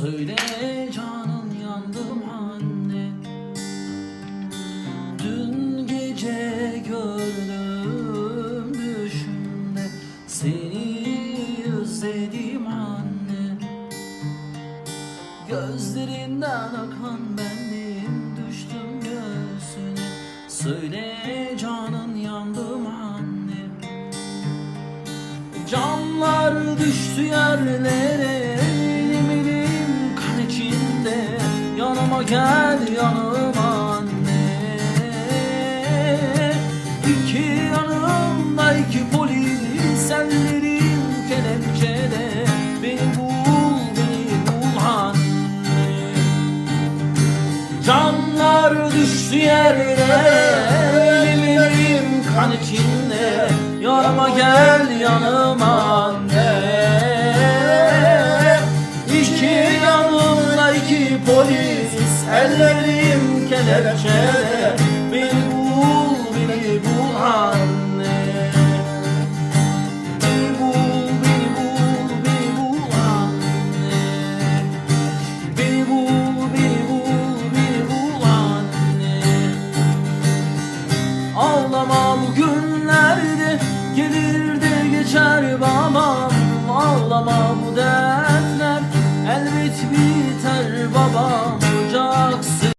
Söyle canım yandım anne. Dün gece gördüm düşümde. Seni özledim anne. Gözlerinden akan bendim düştüm göğsüne. Söyle canın yandım anne. Camlar düştü yerlere Yanıma gel yanıma anne. İki yanımda iki polis Ellerim kelepçede. Beni bul beni bul anne. Camlar düştü yere Elim elim kan içinde. Yanıma gel yanıma anne. İki yanımda iki polis Ellerim kelepçede Beni bul beni bul anne. Beni bul beni bul beni bul anne. Beni bul, beni bul, beni bul anne. Ağlama bu biter babam